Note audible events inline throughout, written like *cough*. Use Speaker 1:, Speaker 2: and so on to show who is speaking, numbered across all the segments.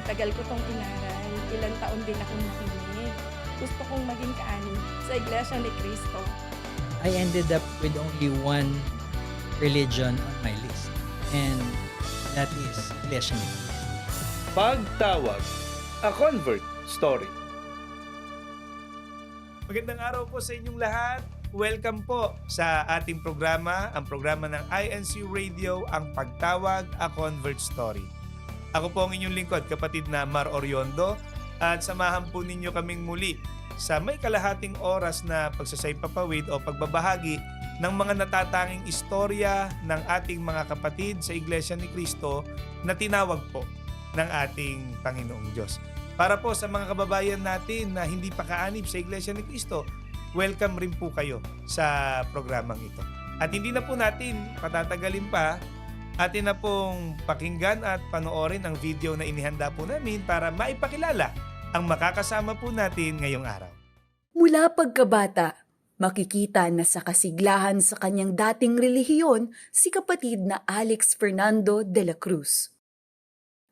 Speaker 1: Matagal ko tong inaral. Ilang taon din akong nakinig. Gusto kong maging kaani sa Iglesia ni Cristo.
Speaker 2: I ended up with only one religion on my list. And that is Iglesia ni Cristo.
Speaker 3: Pagtawag, a convert story. Magandang araw po sa inyong lahat. Welcome po sa ating programa, ang programa ng INC Radio, ang Pagtawag, a Convert Story. Ako po ang inyong lingkod, kapatid na Mar Oriondo, at samahan po ninyo kaming muli sa may kalahating oras na pagsasaypapawid o pagbabahagi ng mga natatanging istorya ng ating mga kapatid sa Iglesia ni Cristo na tinawag po ng ating Panginoong Diyos. Para po sa mga kababayan natin na hindi pa kaanib sa Iglesia ni Cristo, welcome rin po kayo sa programang ito. At hindi na po natin patatagalin pa, atin na pong pakinggan at panoorin ang video na inihanda po namin para maipakilala ang makakasama po natin ngayong araw.
Speaker 4: Mula pagkabata, makikita na sa kasiglahan sa kanyang dating relihiyon si kapatid na Alex Fernando de la Cruz.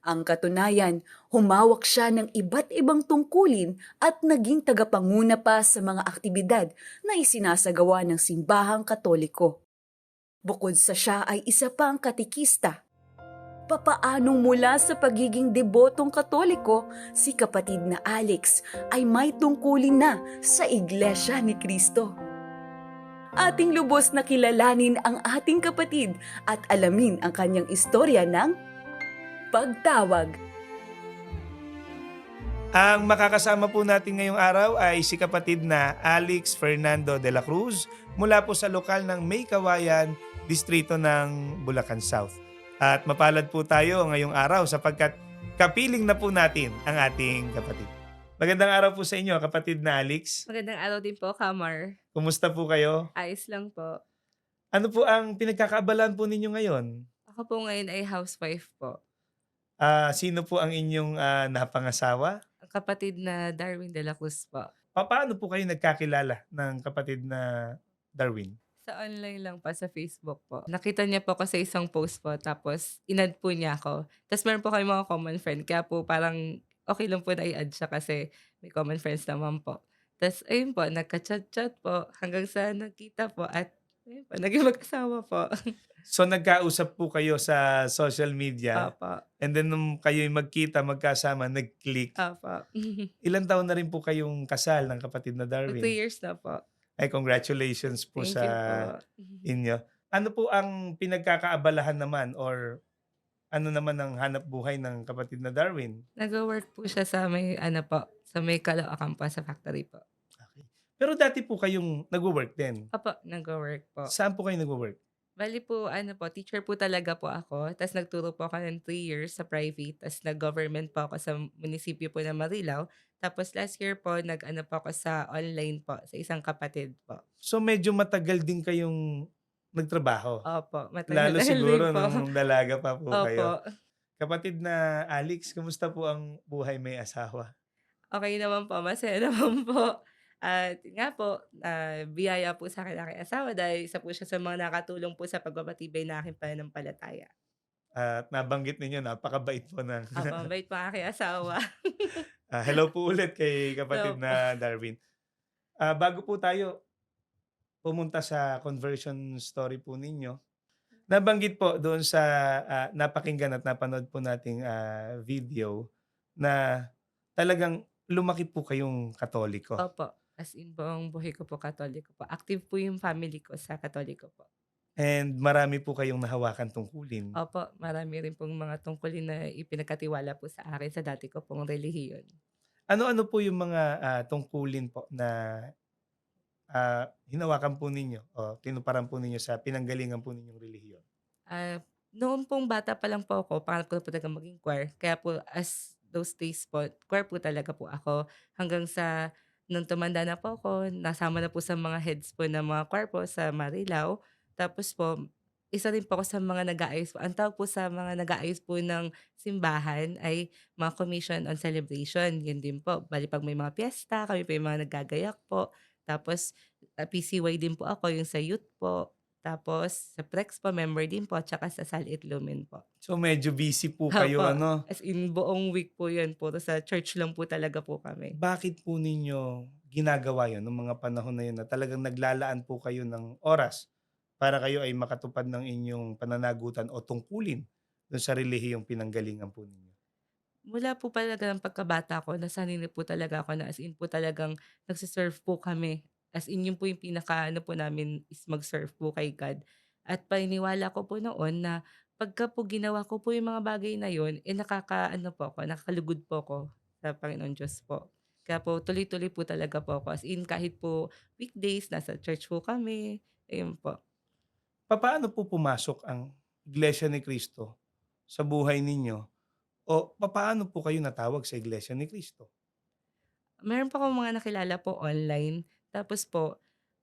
Speaker 4: Ang katunayan, humawak siya ng iba't ibang tungkulin at naging tagapanguna pa sa mga aktibidad na isinasagawa ng simbahang katoliko. Bukod sa siya ay isa pang katikista. Papaanong mula sa pagiging debotong katoliko, si kapatid na Alex ay may tungkulin na sa Iglesia ni Cristo. Ating lubos na kilalanin ang ating kapatid at alamin ang kanyang istorya ng pagtawag.
Speaker 3: Ang makakasama po natin ngayong araw ay si kapatid na Alex Fernando de la Cruz mula po sa lokal ng May Kawayan, distrito ng Bulacan South. At mapalad po tayo ngayong araw sapagkat kapiling na po natin ang ating kapatid. Magandang araw po sa inyo, kapatid na Alex.
Speaker 5: Magandang araw din po, Kamar.
Speaker 3: Kumusta po kayo?
Speaker 5: Ayos lang po.
Speaker 3: Ano po ang pinagkakaabalan po ninyo ngayon?
Speaker 5: Ako po ngayon ay housewife po.
Speaker 3: Ah, sino po ang inyong ah, napangasawa?
Speaker 5: Ang kapatid na Darwin de la Cruz po.
Speaker 3: Pa- Paano po kayo nagkakilala ng kapatid na Darwin?
Speaker 5: Sa online lang pa sa Facebook po. Nakita niya po ako sa isang post po, tapos inad po niya ako. Tapos meron po kayo mga common friend, kaya po parang okay lang po na i-add siya kasi may common friends naman po. Tapos ayun po, nagka-chat-chat po hanggang sa nagkita po at ayun po, naging mag-asawa po. *laughs*
Speaker 3: So nagkausap po kayo sa social media
Speaker 5: Apo.
Speaker 3: and then nung kayo magkita, magkasama, nag-click.
Speaker 5: Apo. *laughs*
Speaker 3: Ilan taon na rin po kayong kasal ng kapatid na
Speaker 5: Two
Speaker 3: Darwin?
Speaker 5: years na po.
Speaker 3: Ay, congratulations po
Speaker 5: Thank
Speaker 3: sa
Speaker 5: you po.
Speaker 3: inyo. Ano po ang pinagkakaabalahan naman or ano naman ang hanap buhay ng kapatid na Darwin?
Speaker 5: Nag-work po siya sa may, ano po, sa may Caloocan po, sa factory po.
Speaker 3: Okay. Pero dati po kayong nag-work din.
Speaker 5: Opo, nag-work po.
Speaker 3: Saan po kayo nag-work?
Speaker 5: Bali po, ano po, teacher po talaga po ako. Tapos nagturo po ako ng 3 years sa private. Tapos nag-government po ako sa munisipyo po ng Marilao. Tapos last year po, nag-ano po ako sa online po, sa isang kapatid po.
Speaker 3: So medyo matagal din kayong nagtrabaho.
Speaker 5: Opo, matagal
Speaker 3: Lalo *laughs* siguro
Speaker 5: po.
Speaker 3: nung dalaga pa po kayo.
Speaker 5: Opo.
Speaker 3: Kapatid na Alex, kumusta po ang buhay may asawa?
Speaker 5: Okay naman po, masaya *laughs* naman po. At nga po, ah, biyaya po sa akin aking asawa dahil isa po siya sa mga nakatulong po sa pagbabatibay na aking pananampalataya.
Speaker 3: At nabanggit ninyo, napakabait po ng...
Speaker 5: Opo, ang *laughs* bait po ang aking asawa.
Speaker 3: Ah, hello *laughs* po ulit kay kapatid
Speaker 5: po.
Speaker 3: na Darwin. Ah, bago po tayo pumunta sa conversion story po ninyo, nabanggit po doon sa ah, napakinggan at napanood po nating ah, video na talagang lumaki po kayong katoliko.
Speaker 5: Opo. As in ang buhay ko po katoliko po. Active po yung family ko sa katoliko po.
Speaker 3: And marami po kayong nahawakan tungkulin.
Speaker 5: Opo, marami rin pong mga tungkulin na ipinagkatiwala po sa akin sa dati ko pong relihiyon.
Speaker 3: Ano-ano po yung mga ah, tungkulin po na ah, hinawakan po ninyo o tinuparan po ninyo sa pinanggalingan po ninyong relihiyon?
Speaker 5: Ah, noon pong bata pa lang po ako, pangarap ko po talaga maging choir. Kaya po, as those days po, choir po talaga po ako. Hanggang sa, nung tumanda na po ako, nasama na po sa mga heads po ng mga choir po sa Marilao. Tapos po, isa rin po ako sa mga nag-aayos po. Ang tawag po sa mga nag-aayos po ng simbahan ay mga commission on celebration. Yun din po. Bali pag may mga piyesta, kami po yung mga naggagayak po. Tapos, ah, PCY din po ako, yung sa youth po. Tapos sa Prex po, member din po, tsaka sa Salit Lumen po.
Speaker 3: So medyo busy po kayo
Speaker 5: Opo.
Speaker 3: ano.
Speaker 5: As in, buong week po yun. Puro sa church lang po talaga po kami.
Speaker 3: Bakit po ninyo ginagawa yun ng mga panahon na yun na talagang naglalaan po kayo ng oras para kayo ay makatupad ng inyong pananagutan o tungkulin doon sa relihiyong pinanggalingan po ninyo?
Speaker 5: Mula po talaga ng pagkabata ko, nasanay na po talaga ako na as in po talagang nagsiserve po kami. As in, yun po yung pinaka ano po namin is mag-serve po kay God. At paniniwala ko po noon na pagka po ginawa ko po yung mga bagay na yun, eh nakaka, ano po ako, nakakalugod po ako sa Panginoon Diyos po. Kaya po tuloy-tuloy po talaga po ako. As in, kahit po weekdays, nasa church po kami. Ayun po.
Speaker 3: Papaano po pumasok ang Iglesia ni Cristo sa buhay ninyo? O papaano po kayo natawag sa Iglesia ni Cristo?
Speaker 5: Meron pa akong mga nakilala po online. Tapos po,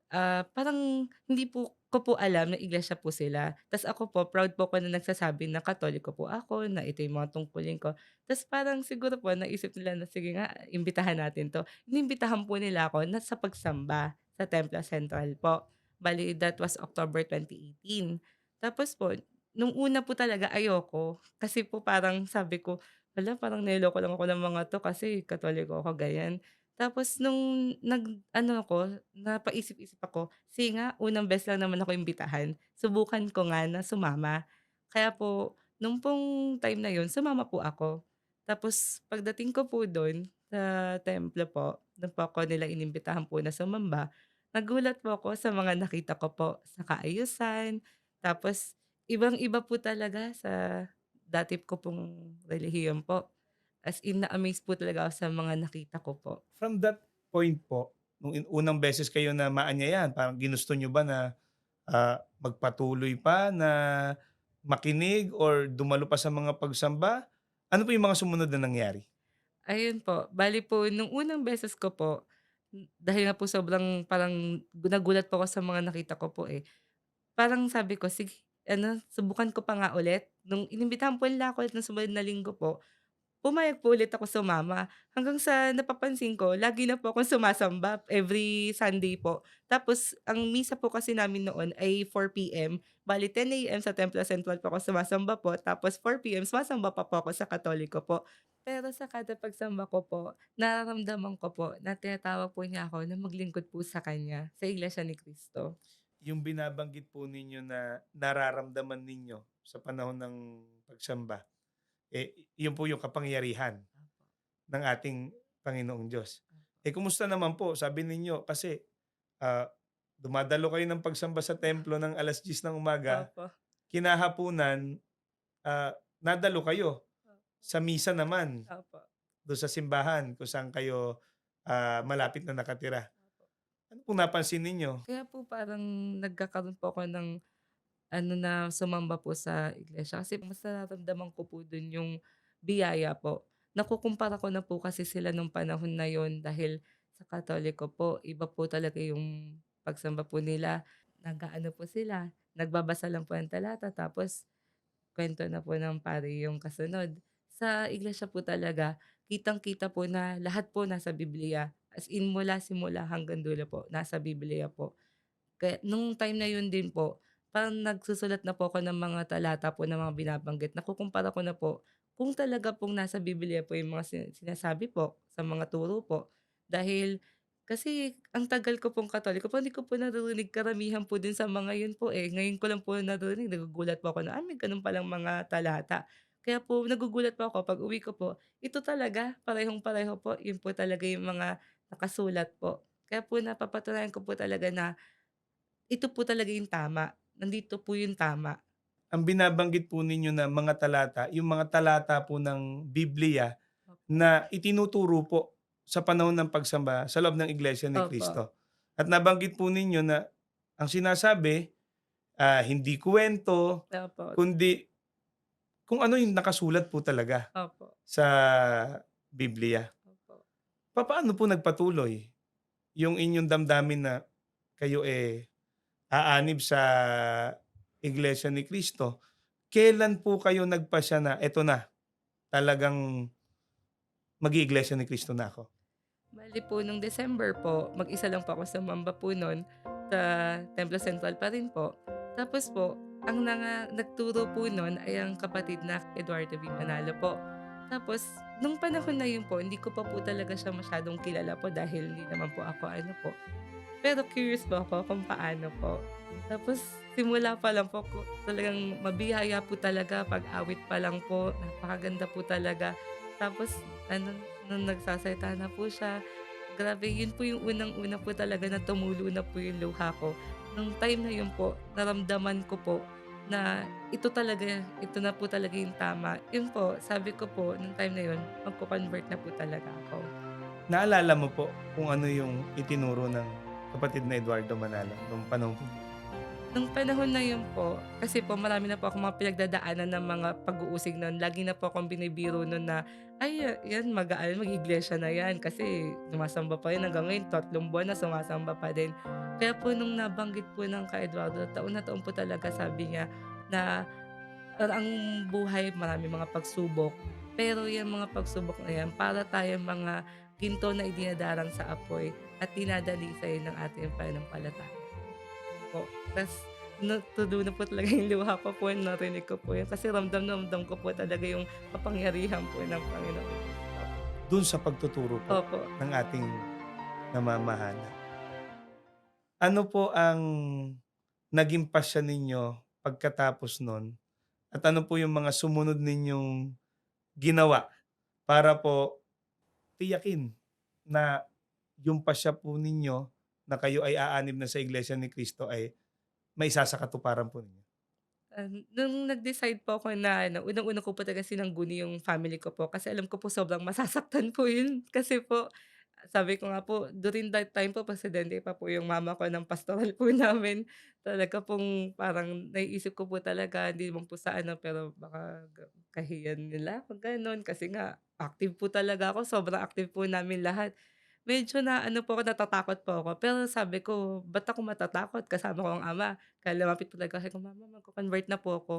Speaker 5: ah, parang hindi po ko po alam na iglesia po sila. Tapos ako po, proud po ako na nagsasabi na katoliko po ako, na ito yung mga tungkulin ko. Tapos parang siguro po, naisip nila na sige nga, imbitahan natin to. Inimbitahan po nila ako na sa pagsamba sa Templo Central po. Bali, that was October 2018. Tapos po, nung una po talaga ayoko. Kasi po parang sabi ko, wala, parang niloko lang ako ng mga to kasi katoliko ako, ganyan. Tapos nung nag ano ako, napaisip-isip ako, sige nga, unang beses lang naman ako imbitahan. Subukan ko nga na sumama. Kaya po, nung pong time na yun, sumama po ako. Tapos pagdating ko po doon sa templo po, doon po ako nila inimbitahan po na sumamba. Nagulat po ako sa mga nakita ko po sa kaayusan. Tapos ibang-iba po talaga sa dati ko pong relihiyon po. As in, na-amaze po talaga ako sa mga nakita ko po.
Speaker 3: From that point po, nung in- unang beses kayo na maanyayan, parang ginusto nyo ba na ah, magpatuloy pa na makinig or dumalo pa sa mga pagsamba? Ano po yung mga sumunod na nangyari?
Speaker 5: Ayun po, bali po nung unang beses ko po, dahil nga po sobrang parang nagulat po ako sa mga nakita ko po, eh. Parang sabi ko, sige ano, subukan ko pa nga ulit. Nung inimbitahan po nila ako ulit ng sumunod na linggo po, pumayag po ulit ako sumama. Hanggang sa napapansin ko, lagi na po akong sumasamba every Sunday po. Tapos ang misa po kasi namin noon ay 4 PM. Bale 10 AM sa Templo Central po ako sumasamba po, tapos 4 PM sumasamba pa po ako sa Katoliko po. Pero sa kada pagsamba ko po, nararamdaman ko po na tinatawag po niya ako na maglingkod po sa kanya, sa Iglesia ni Cristo.
Speaker 3: Yung binabanggit po ninyo na nararamdaman ninyo sa panahon ng pagsamba, eh, yun po yung kapangyarihan ng ating Panginoong Diyos. Eh, kumusta naman po? Sabi ninyo, kasi ah, dumadalo kayo ng pagsamba sa templo ng alas 10 ng umaga,
Speaker 5: Opo.
Speaker 3: kinahapunan, ah, nadalo kayo sa misa naman,
Speaker 5: Opo.
Speaker 3: doon sa simbahan kung saan kayo ah, malapit na nakatira. Ano pong napansin ninyo?
Speaker 5: Kaya po parang nagkakaroon po ako ng ano na sumamba po sa iglesia kasi mas nararamdaman ko po dun yung biyaya po. Nakukumpara ko na po kasi sila nung panahon na yon dahil sa Katoliko po, iba po talaga yung pagsamba po nila. Nag-ano po sila, nagbabasa lang po ng talata tapos kwento na po ng pare yung kasunod. Sa iglesia po talaga, kitang-kita po na lahat po nasa Biblia. As in mula simula hanggang dulo po, nasa Biblia po. Kaya nung time na yun din po, parang nagsusulat na po ako ng mga talata po ng mga binabanggit. Nakukumpara ko na po kung talaga pong nasa Biblia po yung mga sin- sinasabi po sa mga turo po. Dahil kasi ang tagal ko pong katoliko po, hindi ko po naririnig karamihan po din sa mga yun po eh. Ngayon ko lang po naririnig, nagugulat po ako na, ah, may ganun palang mga talata. Kaya po, nagugulat po ako pag uwi ko po, ito talaga, parehong-pareho po, yun po talaga yung mga nakasulat po. Kaya po napapatunayan ko po talaga na ito po talaga yung tama. Nandito po yung tama.
Speaker 3: ang binabanggit po ninyo na mga talata, yung mga talata po ng Biblia na itinuturo po sa panahon ng pagsamba sa loob ng Iglesia ni
Speaker 5: Opo.
Speaker 3: Cristo. At nabanggit po ninyo na ang sinasabi, ah, hindi kwento,
Speaker 5: Opo.
Speaker 3: kundi kung ano yung nakasulat po talaga
Speaker 5: Opo.
Speaker 3: sa Biblia.
Speaker 5: Opo.
Speaker 3: Paano po nagpatuloy yung inyong damdamin na kayo eh aanib sa Iglesia ni Cristo? Kailan po kayo nagpasya na eto na, talagang mag-iiglesia ni Cristo na ako?
Speaker 5: Bali po, nung December po, mag-isa lang po ako sa Mamba po noon, sa Templo Central pa rin po. Tapos po, ang nanga nagturo po nun ay ang kapatid na Eduardo V. Manalo po. Tapos, nung panahon na yun po, hindi ko pa po talaga siya masyadong kilala po dahil hindi naman po ako ano po. Pero curious po ako kung paano po. Tapos, simula pa lang po, talagang mabihaya po talaga. Pag-awit pa lang po, napakaganda po talaga. Tapos, ano, nung nagsasalita na po siya, grabe, yun po yung unang-una po talaga na tumulo na po yung luha ko. Nung time na yun po, naramdaman ko po na ito talaga, ito na po talaga yung tama. Yun po, sabi ko po, nung time na yun, magko-convert na po talaga ako.
Speaker 3: Naalala mo po kung ano yung itinuro ng kapatid na Eduardo Manalo nung panahon.
Speaker 5: Nung panahon na yun po, kasi po marami na po ako mga pinagdadaanan ng mga pag-uusig nun. Lagi na po akong binibiro nun na, ay, yan, mag, ano, mag-iglesia na yan. Kasi sumasamba pa rin hanggang ngayon, tatlong buwan na sumasamba pa din. Kaya po nung nabanggit po ng ka Eduardo, taon na taon po talaga sabi niya na "Ar- ang buhay marami mga pagsubok. Pero yung mga pagsubok na yan, para tayo mga ginto na idinadarang sa apoy at dinadalisay ng ating pananampalataya po. Tapos, natudo na po talaga yung luha ko po, narinig ko po yun. Kasi ramdam na ramdam ko po talaga yung kapangyarihan po ng Panginoon.
Speaker 3: Doon sa pagtuturo po
Speaker 5: Opo.
Speaker 3: ng ating namamahala. Ano po ang naging pasya ninyo pagkatapos nun? At ano po yung mga sumunod ninyong ginawa para po tiyakin na yung pasya po ninyo na kayo ay aanib na sa Iglesia ni Cristo ay may isa sa katuparan po ninyo?
Speaker 5: Ah, nung nag-decide po ako na ano, unang-una ko po talaga sinangguni yung family ko po kasi alam ko po sobrang masasaktan po yun. *laughs* Kasi po, sabi ko nga po, during that time po, presidente pa po yung mama ko ng pastoral po *laughs* namin. Talaga pong parang naiisip ko po talaga, hindi naman po sa ano, pero baka kahiyan nila kung ganun. Kasi nga, active po talaga ako. Sobrang active po namin lahat. Medyo na ano po ako, natatakot po ako. Pero sabi ko, ba't ako matatakot? Kasama ko ang ama. Kaya lumapit po talaga ako, mama, magko-convert na po ako.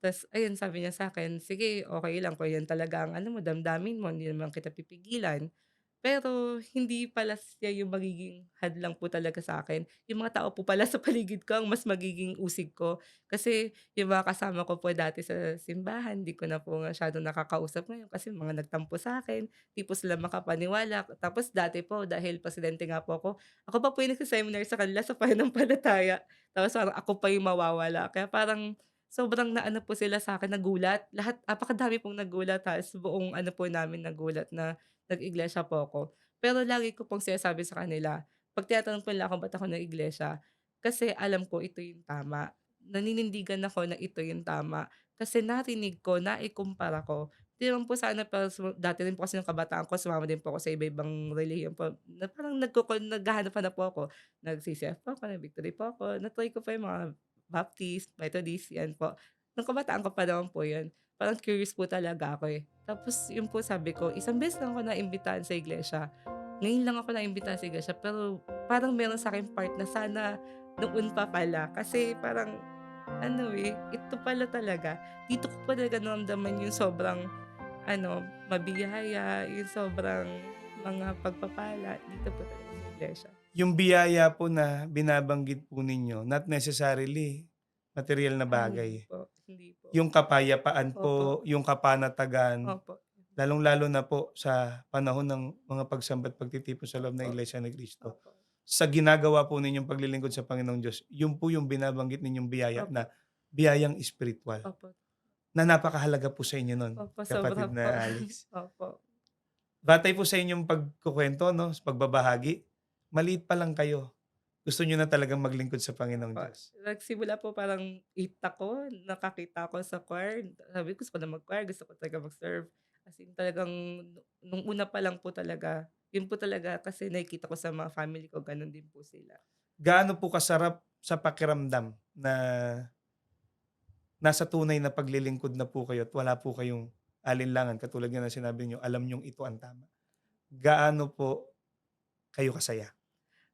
Speaker 5: Tapos, ayun, sabi niya sa akin, sige, okay lang. Kung yan talaga ang ano mo, damdamin mo, hindi naman kita pipigilan. Pero hindi pala siya yung magiging hadlang po talaga sa akin. Yung mga tao po pala sa paligid ko ang mas magiging usig ko. Kasi yung mga kasama ko po dati sa simbahan, di ko na po masyadong nakakausap ngayon kasi mga nagtampo sa akin. Di po sila makapaniwala. Tapos dati po, dahil presidente nga po ako, ako pa po yung nagsiseminar sa kanila sa pananampalataya. Tapos parang ako pa yung mawawala. Kaya parang sobrang naano po sila sa akin, nagulat. Lahat, apakadami pong nagulat. Tapos buong ano po namin nagulat na nag-iglesia po ako. Pero lagi ko pong sinasabi sa kanila, pag tinatanong po nila kung ba't ako nag-iglesia, kasi alam ko ito yung tama. Naninindigan ako na ito yung tama. Kasi narinig ko, naikumpara ko. Di naman po sana, pero dati rin po kasi ng kabataan ko, sumama din po ako sa iba-ibang relihiyon po. Na parang nagkuko, naghahanap na po ako. Nag-CCF po ako, nag-victory po ako. Natry ko pa yung mga Baptist, Methodist, yan po. Nung kabataan ko pa naman po yun. Parang curious po talaga ako eh. Tapos yun po sabi ko, isang beses lang ako naimbitahan sa iglesia. Ngayon lang ako naimbitahan sa iglesia. Pero parang meron sa akin part na sana noon pa pala. Kasi parang, ano eh, ito pala talaga. Dito ko pa talaga naramdaman yung sobrang, ano, mabiyaya, yung sobrang mga pagpapala. Dito po talaga sa iglesia.
Speaker 3: Yung biyaya po na binabanggit po ninyo, not necessarily material na bagay.
Speaker 5: Hindi po. Hindi po.
Speaker 3: Yung kapayapaan po, yung kapanatagan,
Speaker 5: Opo.
Speaker 3: lalong-lalo na po sa panahon ng mga pagsambat pagtitipon sa loob ng
Speaker 5: Opo.
Speaker 3: Iglesia ni Cristo.
Speaker 5: Opo.
Speaker 3: Sa ginagawa po ninyong paglilingkod sa Panginoong Diyos, yun po yung binabanggit ninyong biyaya
Speaker 5: Opo.
Speaker 3: na biyayang espiritual
Speaker 5: Opo.
Speaker 3: na napakahalaga po sa inyo nun,
Speaker 5: Opo.
Speaker 3: kapatid
Speaker 5: Sobra
Speaker 3: na
Speaker 5: po. *laughs*
Speaker 3: Alex.
Speaker 5: Opo.
Speaker 3: Batay po sa inyong pagkukwento, no, sa pagbabahagi, maliit pa lang kayo. Gusto nyo na talagang maglingkod sa Panginoong
Speaker 5: Pa
Speaker 3: Diyos.
Speaker 5: nagsimula po parang 8 ako, nakakita ko sa choir. Sabi ko, gusto ko na mag-choir, gusto ko talaga mag-serve. As in talagang nu- nung una pa lang po talaga, yun po talaga kasi nakikita ko sa mga family ko, ganun din po sila.
Speaker 3: Gaano po kasarap sa pakiramdam na nasa tunay na paglilingkod na po kayo at wala po kayong alinlangan, katulad nga na sinabi nyo, alam nyong ito ang tama. Gaano po kayo kasaya?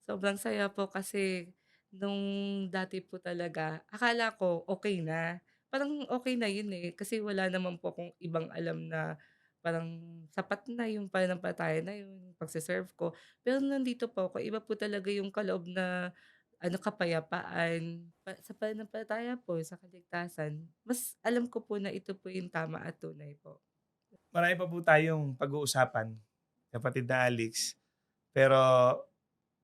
Speaker 5: Sobrang saya po kasi nung dati po talaga, akala ko okay na. Parang okay na yun eh. Kasi wala naman po akong ibang alam na parang sapat na yung pananampalataya na yun, yung pagsiserve ko. Pero nandito po ako, iba po talaga yung kaloob na ano, kapayapaan, pa sa pananampalataya po, sa kaligtasan. Mas alam ko po na ito po yung tama at tunay po.
Speaker 3: Marami pa po tayong pag-uusapan, kapatid na Alex. Pero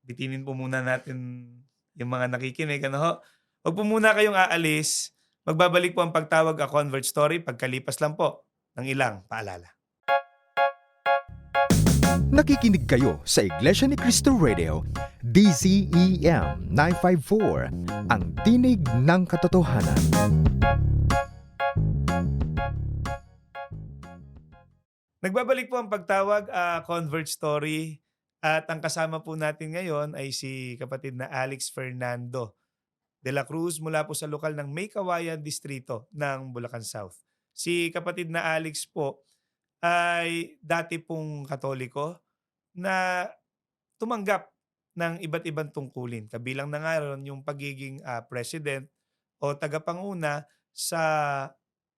Speaker 3: bitinin po muna natin yung mga nakikinig. Ano ho? Huwag po muna kayong aalis. Magbabalik po ang pagtawag a Convert Story pagkalipas lang po ng ilang paalala.
Speaker 6: Nakikinig kayo sa Iglesia ni Cristo Radio, DZEM 954, ang tinig ng katotohanan.
Speaker 3: Nagbabalik po ang pagtawag a Convert Story at ang kasama po natin ngayon ay si kapatid na Alex Fernando de la Cruz mula po sa lokal ng May Kawayan Distrito ng Bulacan South. Si kapatid na Alex po ay dati pong katoliko na tumanggap ng iba't ibang tungkulin. Kabilang na nga ron yung pagiging ah, president o tagapanguna sa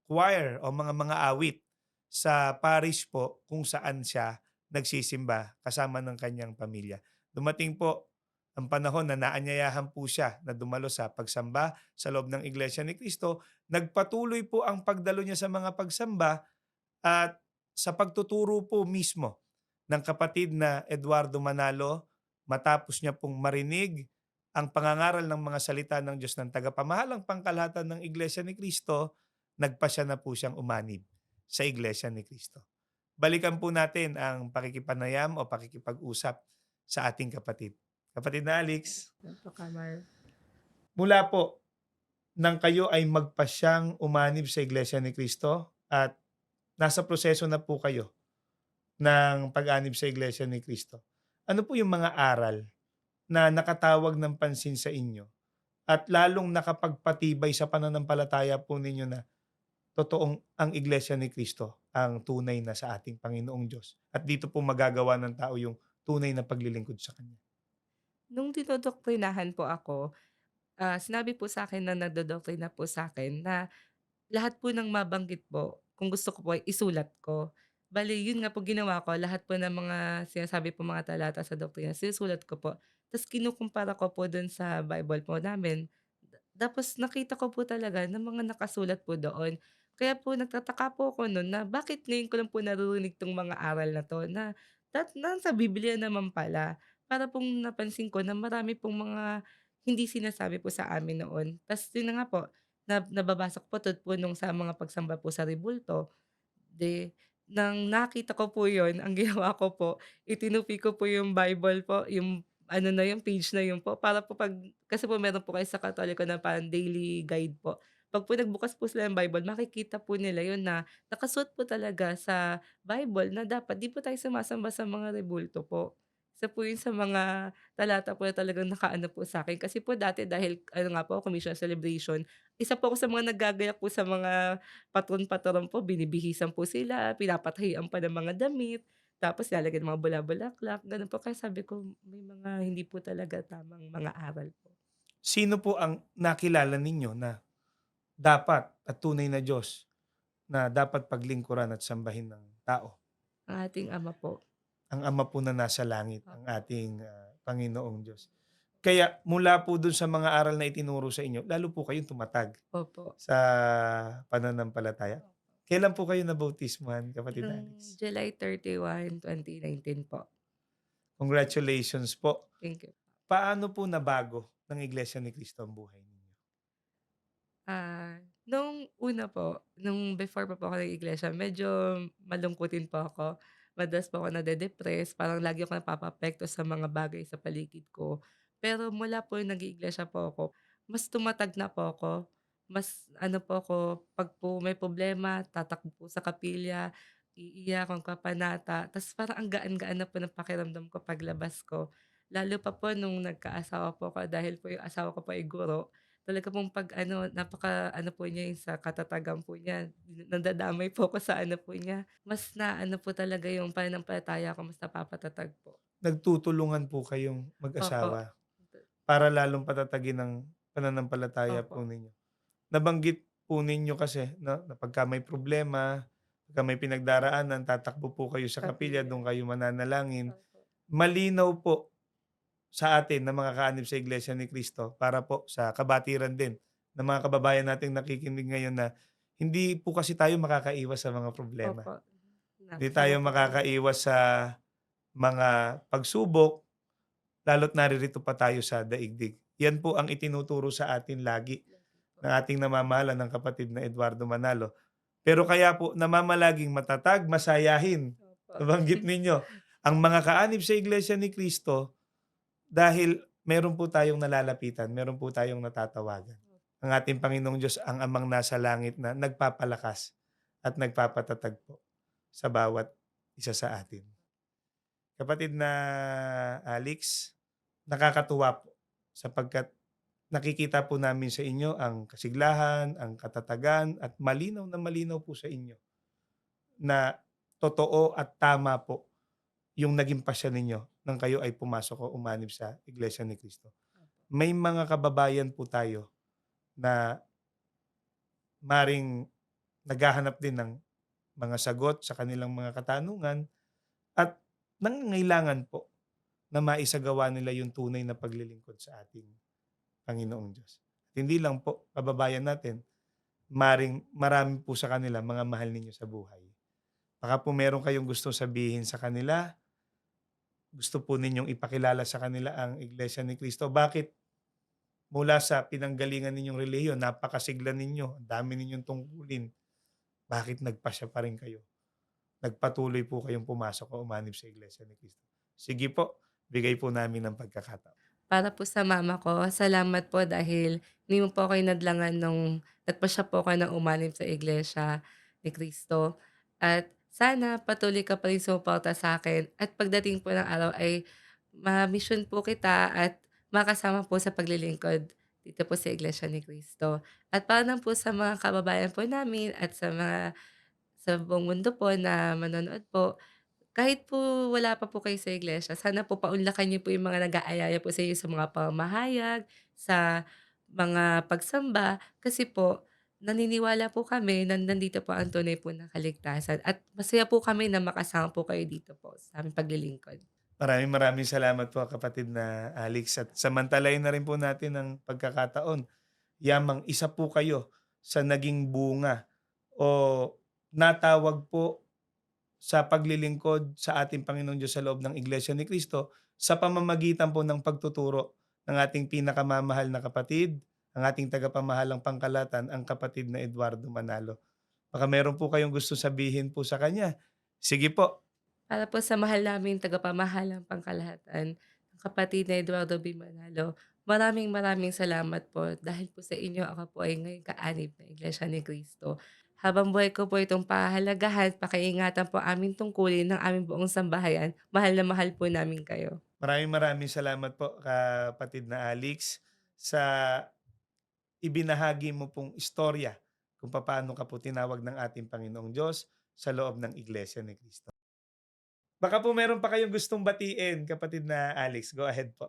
Speaker 3: choir o mga mga awit sa parish po kung saan siya nagsisimba kasama ng kanyang pamilya. Dumating po ang panahon na naanyayahan po siya na dumalo sa pagsamba sa loob ng Iglesia ni Cristo. Nagpatuloy po ang pagdalo niya sa mga pagsamba at sa pagtuturo po mismo ng kapatid na Eduardo Manalo matapos niya pong marinig ang pangangaral ng mga salita ng Diyos ng tagapamahalang pangkalahatan ng Iglesia ni Cristo, nagpasya na po siyang umanib sa Iglesia ni Cristo. Balikan po natin ang pakikipanayam o pakikipag-usap sa ating kapatid. Kapatid na Alex,
Speaker 5: Kamar.
Speaker 3: mula po nang kayo ay magpasyang umanib sa Iglesia ni Cristo at nasa proseso na po kayo ng pag-anib sa Iglesia ni Cristo. Ano po yung mga aral na nakatawag ng pansin sa inyo at lalong nakapagpatibay sa pananampalataya po ninyo na totoong ang Iglesia ni Cristo ang tunay na sa ating Panginoong Diyos. At dito po magagawa ng tao yung tunay na paglilingkod sa Kanya.
Speaker 5: Nung dinodoktrinahan po ako, ah, sinabi po sa akin na nagdodoktrina po sa akin na lahat po ng mabanggit po, kung gusto ko po isulat ko. Bale, yun nga po ginawa ko, lahat po ng mga sinasabi po mga talata sa doktrina, sinusulat ko po. Tapos kinukumpara ko po dun sa Bible po namin. Tapos nakita ko po talaga ng mga nakasulat po doon. Kaya po nagtataka po ako noon na bakit ngayon ko lang po naririnig tong mga aral na to na that nasa Biblia naman pala. Para pong napansin ko na marami pong mga hindi sinasabi po sa amin noon. Tapos yun na nga po, na, nababasa po tungkol po nung sa mga pagsamba po sa Ribulto. De, nang nakita ko po yun, ang *laughs* ginawa ko po, itinupi ko po yung Bible po, yung ano na yung page na yun po, para po pag, kasi po meron po kayo sa Katoliko na parang daily guide po. Pag po nagbukas po sila ng Bible, makikita po nila yun na nakasuot po talaga sa Bible na dapat di po tayo sumasamba sa mga rebulto po. Isa po yun sa mga talata po na talagang nakaano po sa akin. Kasi po dati dahil ano nga po, commission celebration, isa po ako sa mga naggagayak po sa mga patron-patron po, binibihisan po sila, pinapatahian pa ng mga damit, tapos lalagyan ng mga bula-bulaklak, ganun po. Kaya sabi ko, may mga hindi po talaga tamang mga aral po.
Speaker 3: Sino po ang nakilala ninyo na dapat at tunay na Diyos na dapat paglingkuran at sambahin ng tao?
Speaker 5: Ang ating ama po.
Speaker 3: Ang Ama po na nasa langit, ang ating ah, Panginoong Diyos. Kaya mula po dun sa mga aral na itinuro sa inyo, lalo po kayong tumatag
Speaker 5: Opo.
Speaker 3: sa pananampalataya. Kailan po kayo nabautismuhan, kapatid
Speaker 5: Noong
Speaker 3: Alex?
Speaker 5: July 31, 2019 po.
Speaker 3: Congratulations po.
Speaker 5: Thank you.
Speaker 3: Paano po nabago ng Iglesia ni Cristo ang buhay ninyo?
Speaker 5: Ah, nung una po, nung before pa po ako ng iglesia, medyo malungkutin po ako. Madalas po ako nade-depress, parang lagi ako napapapekto sa mga bagay sa paligid ko. Pero mula po yung nag-iiglesia po ako, mas tumatag na po ako. Mas ano po ako, pag po may problema, tatakbo po sa kapilya, iiyak ang kapanata. Tapos parang ang gaan-gaan na po ng pakiramdam ko paglabas ko. Lalo pa po nung nagkaasawa po ako dahil po yung asawa ko po ay guro. Talaga pong pag ano, napaka ano po niya yung sa katatagan po niya. Nandadamay po ako sa ano po niya. Mas na ano po talaga yung pananampalataya ko, mas napapatatag po.
Speaker 3: Nagtutulungan po kayong mag-asawa para lalong patatagin ang pananampalataya
Speaker 5: Opo.
Speaker 3: po ninyo. Nabanggit po ninyo kasi na, na pagka may problema, pagka may pinagdaraanan, tatakbo po kayo sa kapilya,
Speaker 5: Kapilya.
Speaker 3: doon kayo mananalangin.
Speaker 5: Opo.
Speaker 3: Malinaw po sa atin na mga kaanib sa Iglesia ni Cristo para po sa kabatiran din ng mga kababayan nating nakikinig ngayon na hindi po kasi tayo makakaiwas sa mga problema.
Speaker 5: Opo.
Speaker 3: Hindi tayo makakaiwas sa mga pagsubok, lalo't naririto pa tayo sa daigdig. Yan po ang itinuturo sa atin lagi ng ating namamahala ng kapatid na Eduardo Manalo. Pero kaya po namamalaging matatag, masayahin. Nabanggit ninyo, ang mga kaanib sa Iglesia ni Cristo dahil meron po tayong nalalapitan, meron po tayong natatawagan. Ang ating Panginoong Diyos ang amang nasa langit na nagpapalakas at nagpapatatag po sa bawat isa sa atin. Kapatid na Alex, nakakatuwa po sapagkat nakikita po namin sa inyo ang kasiglahan, ang katatagan at malinaw na malinaw po sa inyo na totoo at tama po yung naging pasya ninyo nang kayo ay pumasok o umanib sa Iglesia ni Cristo. May mga kababayan po tayo na maring naghahanap din ng mga sagot sa kanilang mga katanungan at nangangailangan po na maisagawa nila yung tunay na paglilingkod sa ating Panginoong Diyos. At hindi lang po, kababayan natin, maring marami po sa kanila mga mahal ninyo sa buhay. Baka po meron kayong gusto sabihin sa kanila, gusto po ninyong ipakilala sa kanila ang Iglesia ni Cristo. Bakit? Mula sa pinanggalingan ninyong relihiyon, napakasigla ninyo, dami ninyong tungkulin. Bakit nagpasya pa rin kayo? Nagpatuloy po kayong pumasok o umanib sa Iglesia ni Cristo. Sige po, bigay po namin ng pagkakataon.
Speaker 5: Para po sa mama ko, salamat po dahil hindi mo po ako nadlangan nung nagpasya po ako ng umalim sa Iglesia ni Cristo. At sana patuloy ka pa rin sumuporta sa akin at pagdating po ng araw ay ma-mission po kita at makasama po sa paglilingkod dito po sa Iglesia ni Cristo. At para lang po sa mga kababayan po namin at sa mga sa buong mundo po na manonood po, kahit po wala pa po kayo sa iglesia, sana po paunlakan niyo po yung mga nag-aayaya po sa inyo sa mga pamahayag, sa mga pagsamba. Kasi po, naniniwala po kami na nandito po ang tunay po ng kaligtasan. At masaya po kami na makasama po kayo dito po sa aming paglilingkod.
Speaker 3: Maraming maraming salamat po kapatid na Alex at samantalayin na rin po natin ang pagkakataon. Yamang isa po kayo sa naging bunga o natawag po sa paglilingkod sa ating Panginoong Diyos sa loob ng Iglesia ni Cristo sa pamamagitan po ng pagtuturo ng ating pinakamamahal na kapatid, ang ating tagapamahalang pangkalatan, ang kapatid na Eduardo Manalo. Baka meron po kayong gusto sabihin po sa kanya. Sige po,
Speaker 5: Para po sa mahal namin tagapamahalang pangkalahatan, ang kapatid na Eduardo B. Manalo, maraming maraming salamat po dahil po sa inyo ako po ay ngayon kaanib na Iglesia ni Cristo. Habang buhay ko po itong pahalagahan, pakiingatan po aming tungkulin ng aming buong sambahayan. Mahal na mahal po namin kayo.
Speaker 3: Maraming maraming salamat po kapatid na Alex sa ibinahagi mo pong istorya kung paano ka po tinawag ng ating Panginoong Diyos sa loob ng Iglesia ni Cristo. Baka po meron pa kayong gustong batiin, kapatid na Alex. Go ahead po.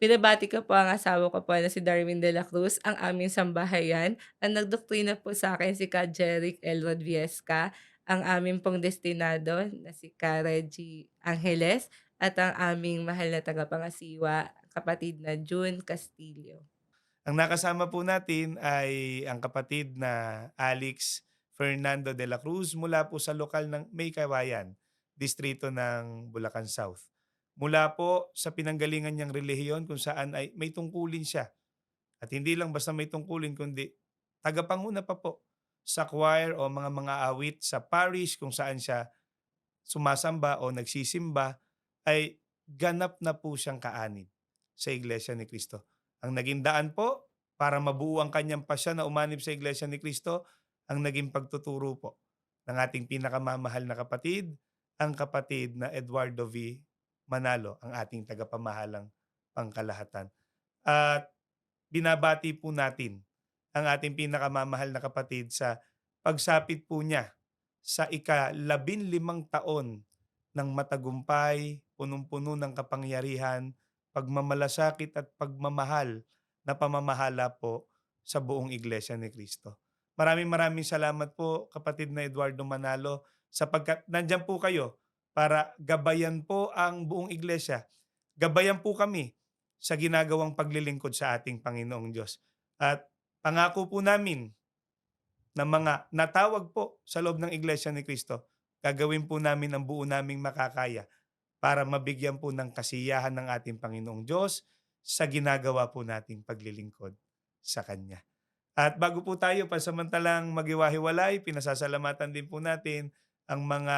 Speaker 5: Pinabati ko po ang asawa ko po na si Darwin de la Cruz, ang aming sambahayan. Ang nagdoktrina po sa akin si Ka Jeric Elrod Viesca, ang aming pong destinado na si Ka Reggie Angeles, at ang aming mahal na tagapangasiwa, kapatid na June Castillo.
Speaker 3: Ang nakasama po natin ay ang kapatid na Alex Fernando de la Cruz mula po sa lokal ng May Kawayan, distrito ng Bulacan South. Mula po sa pinanggalingan niyang relihiyon kung saan ay may tungkulin siya. At hindi lang basta may tungkulin kundi tagapanguna pa po sa choir o mga mga awit sa parish kung saan siya sumasamba o nagsisimba ay ganap na po siyang kaanib sa Iglesia ni Cristo. Ang naging daan po para mabuo ang kanyang pasya na umanib sa Iglesia ni Cristo, ang naging pagtuturo po ng ating pinakamamahal na kapatid, ang kapatid na Eduardo V. Manalo, ang ating tagapamahalang pangkalahatan. At binabati po natin ang ating pinakamamahal na kapatid sa pagsapit po niya sa ika-labin limang taon ng matagumpay, punong-puno ng kapangyarihan, pagmamalasakit at pagmamahal na pamamahala po sa buong Iglesia ni Cristo. Maraming maraming salamat po kapatid na Eduardo Manalo sapagkat nandyan po kayo para gabayan po ang buong iglesia. Gabayan po kami sa ginagawang paglilingkod sa ating Panginoong Diyos. At pangako po namin na mga natawag po sa loob ng Iglesia ni Cristo, gagawin po namin ang buo naming makakaya para mabigyan po ng kasiyahan ng ating Panginoong Diyos sa ginagawa po nating paglilingkod sa Kanya. At bago po tayo pasamantalang magiwahiwalay, pinasasalamatan din po natin ang mga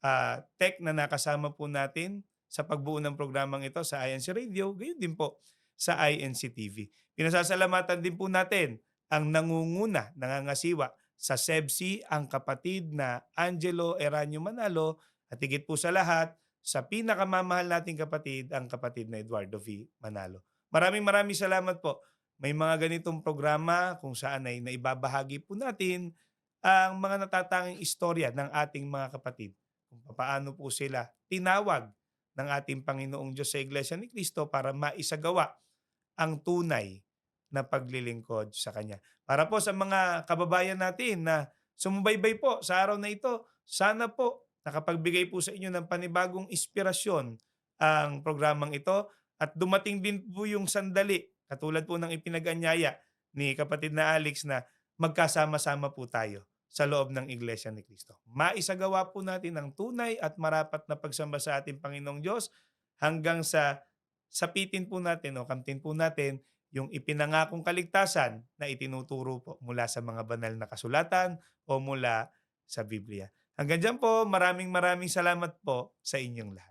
Speaker 3: ah, tech na nakasama po natin sa pagbuo ng programang ito sa INC Radio, gayon din po sa INC TV. Pinasasalamatan din po natin ang nangunguna, nangangasiwa sa SEBSI, ang kapatid na Angelo Eranio Manalo at higit po sa lahat, sa pinakamamahal nating kapatid, ang kapatid na Eduardo V. Manalo. Maraming maraming salamat po. May mga ganitong programa kung saan ay naibabahagi po natin ang mga natatanging istorya ng ating mga kapatid. Kung paano po sila tinawag ng ating Panginoong Diyos sa Iglesia ni Cristo para maisagawa ang tunay na paglilingkod sa Kanya. Para po sa mga kababayan natin na sumubaybay po sa araw na ito, sana po nakapagbigay po sa inyo ng panibagong inspirasyon ang programang ito at dumating din po yung sandali, katulad po ng ipinag-anyaya ni kapatid na Alex na magkasama-sama po tayo sa loob ng Iglesia ni Cristo. Maisagawa po natin ang tunay at marapat na pagsamba sa ating Panginoong Diyos hanggang sa sapitin po natin o kamtin po natin yung ipinangakong kaligtasan na itinuturo po mula sa mga banal na kasulatan o mula sa Biblia. Hanggang dyan po, maraming maraming salamat po sa inyong lahat.